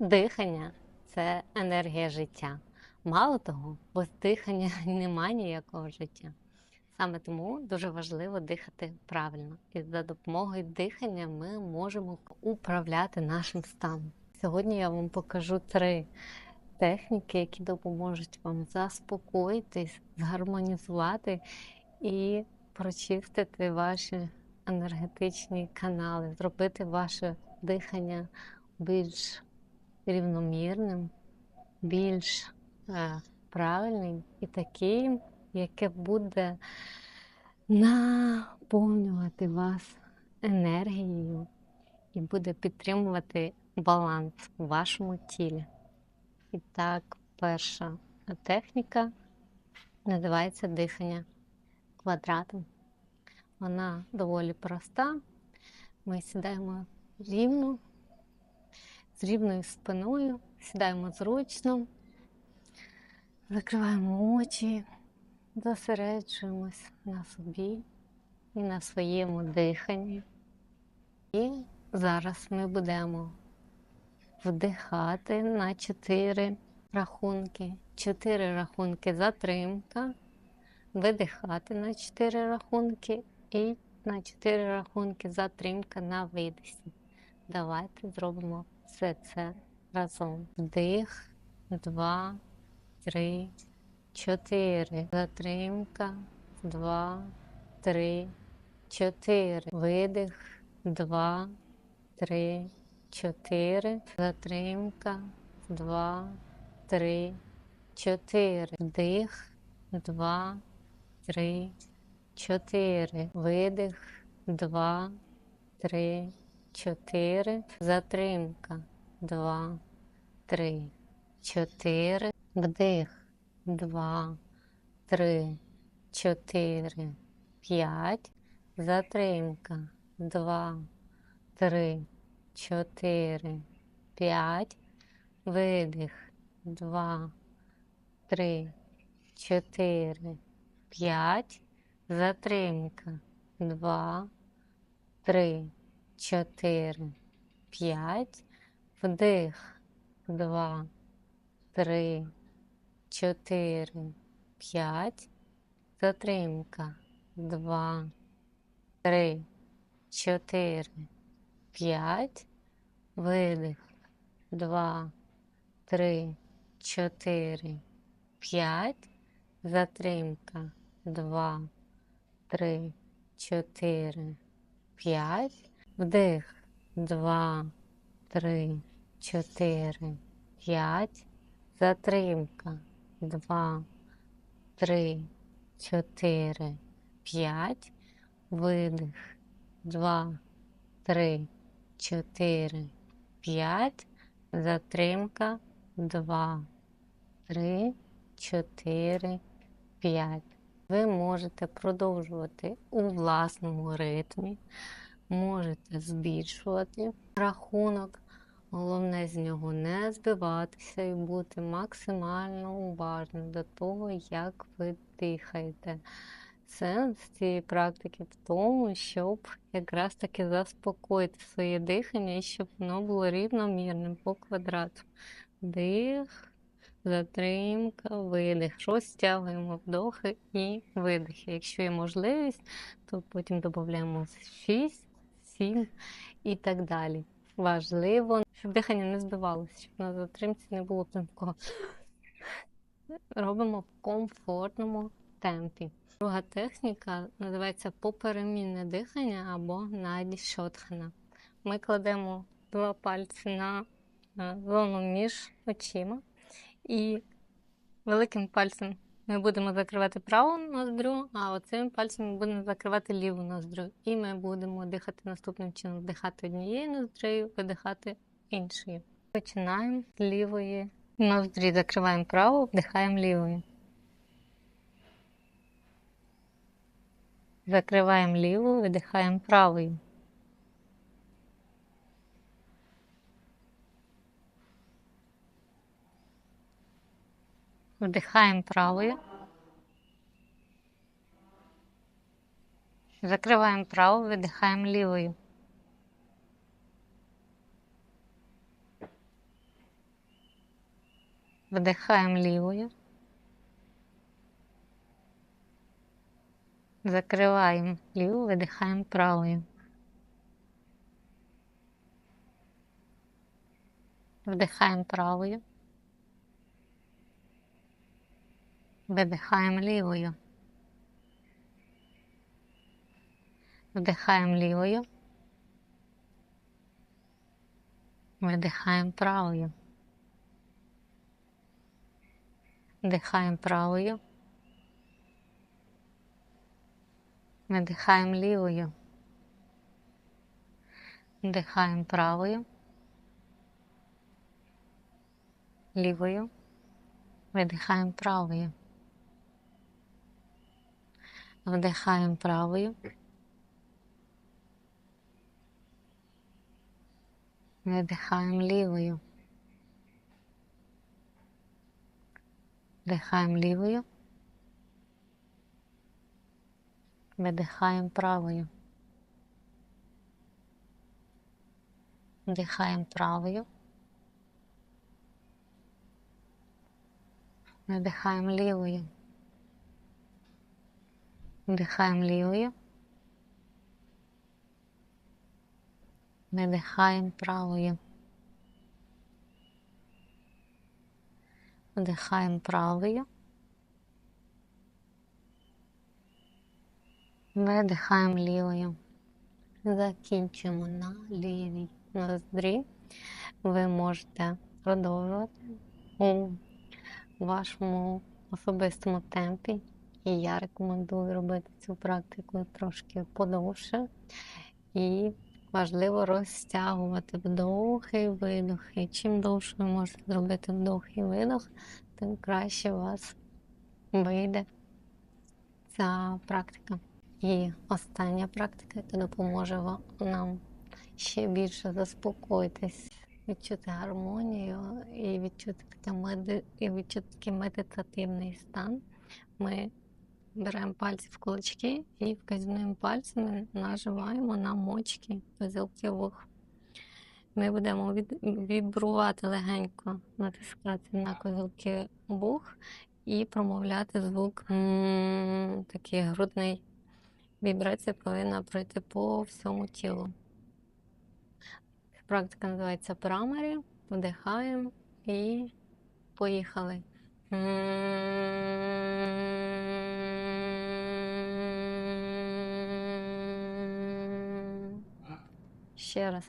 Дихання це енергія життя. Мало того, без дихання немає ніякого життя. Саме тому дуже важливо дихати правильно. І за допомогою дихання ми можемо управляти нашим станом. Сьогодні я вам покажу три техніки, які допоможуть вам заспокоїтись, згармонізувати і прочистити ваші енергетичні канали, зробити ваше дихання більш рівномірним, більш е, правильним і таким, яке буде наповнювати вас енергією і буде підтримувати баланс у вашому тілі. І так, перша техніка називається дихання квадратом. Вона доволі проста. Ми сідаємо рівно, з рівною спиною, сідаємо зручно, закриваємо очі, зосереджуємось на собі і на своєму диханні. І зараз ми будемо вдихати на чотири рахунки. Чотири рахунки затримка, видихати на чотири рахунки і на чотири рахунки затримка на видисі. Давайте зробимо все це разом. Вдих, два, три, чотири. Затримка, два, три, чотири. Видих, два, три, чотири. Затримка, два, три, чотири. Вдих, два, три, чотири. Видих, два, три, чотири. Затримка. Два, три, чотири. Вдих. Два, три, чотири, п'ять. Затримка. Два, три, чотири, п'ять. Видих. Два, три, чотири, п'ять. Затримка. Два, три, чотири, п'ять. Вдих. Два, три, чотири, п'ять. Затримка. Два, три, чотири, п'ять. Видих. Два, три, чотири, п'ять. Затримка. Два, три, чотири, п'ять. Вдих. Два, три, чотири, п'ять. Затримка. Два, три, чотири, п'ять. Видих. Два, три, чотири, п'ять. Затримка. Два, три, чотири, п'ять. Ви можете продовжувати у власному ритмі, можете збільшувати рахунок. Головне з нього не збиватися і бути максимально уважним до того, як ви дихаєте. Сенс цієї практики в тому, щоб якраз таки заспокоїти своє дихання і щоб воно було рівномірним по квадрату. Дих, затримка, видих. Розтягуємо вдохи і видихи. Якщо є можливість, то потім додаємо 6, 7 і так далі. Важливо, щоб дихання не збивалося, щоб на затримці не було плинкого. Робимо в комфортному темпі. Друга техніка називається поперемінне дихання або наді шотхана. Ми кладемо два пальці на зону між очима і великим пальцем ми будемо закривати праву ноздрю, а оцим пальцем ми будемо закривати ліву ноздрю. І ми будемо дихати наступним чином: вдихати однією ноздрею, видихати іншою. Починаємо з лівої ноздрі, закриваємо праву, вдихаємо лівою. Закриваємо ліву, видихаємо правою. Вдихаємо правою. Закриваємо праву, видихаємо лівою. Вдихаємо лівою. Закриваємо ліву, видихаємо правою. Вдихаємо правою. Видихаємо лівою. Вдихаємо лівою. Видихаємо правою. Вдихаємо правою. Видихаємо лівою. Вдихаємо правою. Лівою. Видихаємо правою. Вдихаємо правою. Видихаємо лівою. Вдихаємо лівою. Видихаємо правою. Вдихаємо правою. Видихаємо лівою. Вдихаємо лівою. Видихаємо правою. Вдихаємо правою. Видихаємо лівою. Закінчимо на лівій ноздрі. Ви можете продовжувати у вашому особистому темпі. І я рекомендую робити цю практику трошки подовше. І важливо розтягувати вдохи і видохи. Чим довше ви можете зробити вдох і видох, тим краще у вас вийде ця практика. І остання практика, яка допоможе нам ще більше заспокоїтись, відчути гармонію і відчути таке меди... і відчути такий медитативний стан. Ми беремо пальці в кулачки і вказівними пальцями наживаємо на мочки козілки вух. Ми будемо вібрувати легенько, натискати на козілки вух і промовляти звук такий грудний. Вібрація повинна пройти по всьому тілу. Практика називається Прамарі. Вдихаємо і поїхали. Ще раз.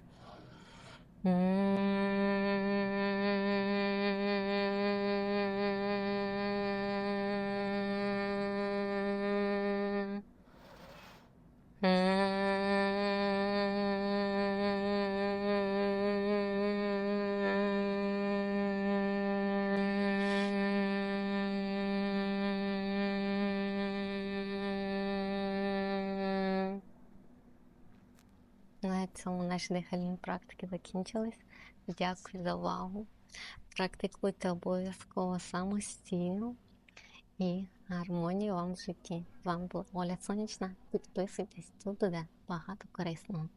На цьому наші дихальні практики закінчились. Дякую за увагу. Практикуйте обов'язково самостійно і гармонію вам в житті. З вами була Оля Сонячна. Підписуйтесь, тут буде багато корисного.